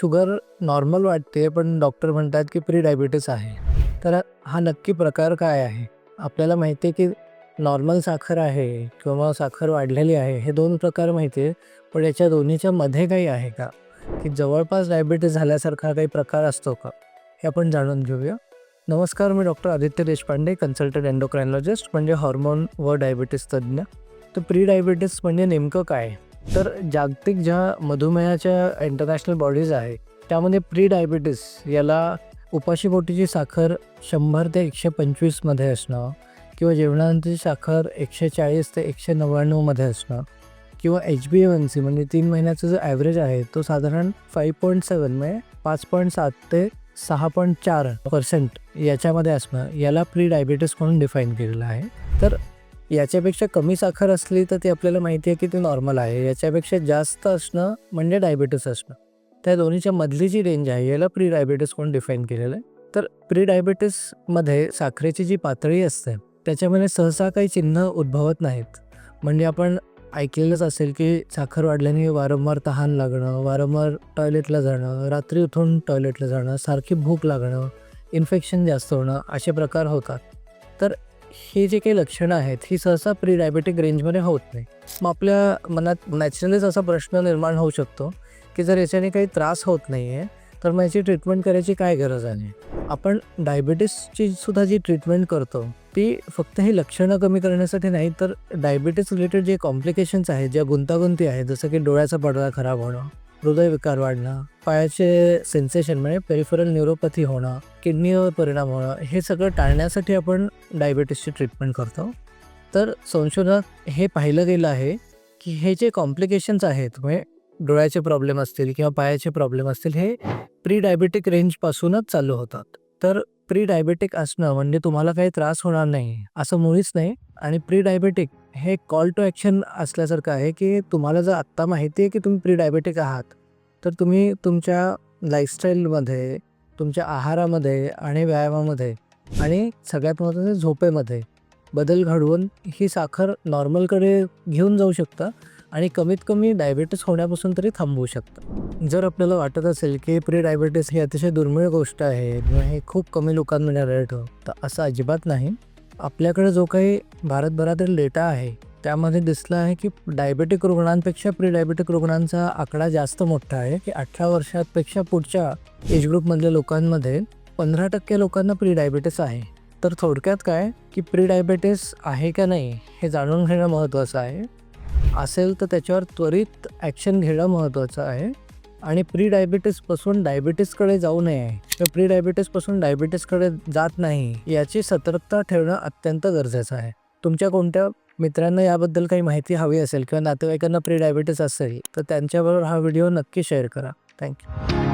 Sugar normal वाटते पण doctor म्हणतात की प्री डायबिटीस आहे. तर हा नक्की प्रकार काय आहे? आपल्याला माहिती आहे की नॉर्मल साखर आहे किंवा साखर वाढलेली आहे हे दोन प्रकार माहिती आहे पण याच्या दोन्हीच्या मध्ये काही आहे का? की जवळपास डायबिटीस झाल्यासारखा काही प्रकार असतो का? हे आपण जाणून घेऊया. नमस्कार मी doctor Aditya Deshpande consultant endocrinologist म्हणजे हॉर्मोन व डायबिटीस तज्ज्ञ. तर प्री डायबिटीस म्हणजे नेमकं काय? तर जागतिक ज्या मधुमेहाच्या इंटरनॅशनल बॉडीज आहे त्यामध्ये प्री डायबिटीस याला उपाशीपोटीची साखर शंभर ते एकशे पंचवीसमध्ये असणं किंवा जेवणानंतरची साखर एकशे चाळीस ते एकशे नव्याण्णवमध्ये असणं किंवा एच बी एन सी म्हणजे तीन महिन्याचा जो ॲव्हरेज आहे तो साधारण फाईव्ह पॉईंट सेवन म्हणजे पाच पॉईंट सात ते सहा पॉईंट चार पर्सेंट याच्यामध्ये असणं याला प्री डायबिटीस म्हणून डिफाईन केलेलं आहे. तर याच्यापेक्षा कमी साखर असली तर ती आपल्याला माहिती आहे की ती नॉर्मल आहे. याच्यापेक्षा जास्त असणं म्हणजे डायबेटीस असणं. त्या दोन्हीच्या मधली जी रेंज आहे याला प्री डायबेटीस कोण डिफाईन केलेलं आहे? तर प्री डायबिटीसमध्ये साखरेची जी पातळी असते त्याच्यामध्ये सहसा काही चिन्ह उद्भवत नाहीत. म्हणजे आपण ऐकलेलंच असेल की साखर वाढल्याने वारंवार तहान लागणं वारंवार टॉयलेटला जाणं रात्री उठून टॉयलेटला जाणं सारखी भूक लागणं इन्फेक्शन जास्त होणं असे प्रकार होतात. तर हे जे काही लक्षणं आहेत ही सहसा प्री डायबेटिक रेंजमध्ये होत नाही. मग आपल्या मनात नॅचरलीच असा प्रश्न निर्माण होऊ शकतो की जर याच्याने काही त्रास होत नाही आहे तर मग याची ट्रीटमेंट करायची काय गरज आहे? आपण डायबिटीसची सुद्धा जी ट्रीटमेंट करतो ती फक्त ही लक्षणं कमी करण्यासाठी नाही तर डायबिटीस रिलेटेड जे कॉम्प्लिकेशन्स आहेत ज्या गुंतागुंती आहेत जसं की डोळ्याचा पडदा खराब होणं हृदयविकार वाढणं पायाचे सेन्सेशन म्हणजे पेरिफरल न्यूरोपॅथी होणं किडनीवर परिणाम होणं हे सगळं टाळण्यासाठी आपण डायबेटीसची ट्रीटमेंट करतो. तर संशोधनात हे पाहिलं गेलं आहे की हे जे कॉम्प्लिकेशन्स आहेत म्हणजे डोळ्याचे प्रॉब्लेम असतील किंवा पायाचे प्रॉब्लेम असतील हे प्री डायबेटिक रेंजपासूनच चालू होतात. तर प्री डायबेटिक असणं म्हणजे तुम्हाला काही त्रास होणार नाही असं मुळीच नाही. आणि प्री डायबेटिक हे कॉल टू ॲक्शन असल्यासारखं आहे की तुम्हाला जर आत्ता माहिती आहे की तुम्ही प्री डायबेटिक आहात तर तुम्ही तुमच्या लाईफस्टाईलमध्ये तुमच्या आहारामध्ये आणि व्यायामामध्ये आणि सगळ्यात महत्त्वाचं झोपेमध्ये बदल घडवून ही साखर नॉर्मलकडे घेऊन जाऊ शकता. आणि कमीत कमी डायबिटीस होण्यापासून तरी थांबवू शकतं. जर आपल्याला वाटत असेल की प्री डायबिटीस ही अतिशय दुर्मिळ गोष्ट आहे किंवा हे खूप कमी लोकांमध्ये आढळतं तर असं अजिबात नाही. आपल्याकडे जो काही भारतभरातील डेटा आहे त्यामध्ये दिसलं आहे की डायबेटिक रुग्णांपेक्षा प्री डायबेटिक रुग्णांचा आकडा जास्त मोठा आहे की अठरा वर्षापेक्षा पुढच्या एज ग्रुपमधल्या लोकांमध्ये पंधरा टक्के लोकांना प्री डायबिटीस आहे. तर थोडक्यात काय? की प्री डायबिटीस आहे का नाही हे जाणून घेणं महत्त्वाचं आहे. असेल तर त्याच्यावर त्वरित ॲक्शन घेणं महत्त्वाचं आहे. आणि प्री डायबिटीसपासून डायबिटीसकडे जाऊ नये. किंवा प्री डायबिटीसपासून डायबिटीसकडे जात नाही याची सतर्कता ठेवणं अत्यंत गरजेचं आहे. तुमच्या कोणत्या मित्रांना याबद्दल काही माहिती हवी असेल किंवा नातेवाईकांना प्री डायबिटीस असेल तर त्यांच्याबरोबर हा व्हिडिओ नक्की शेअर करा. थँक्यू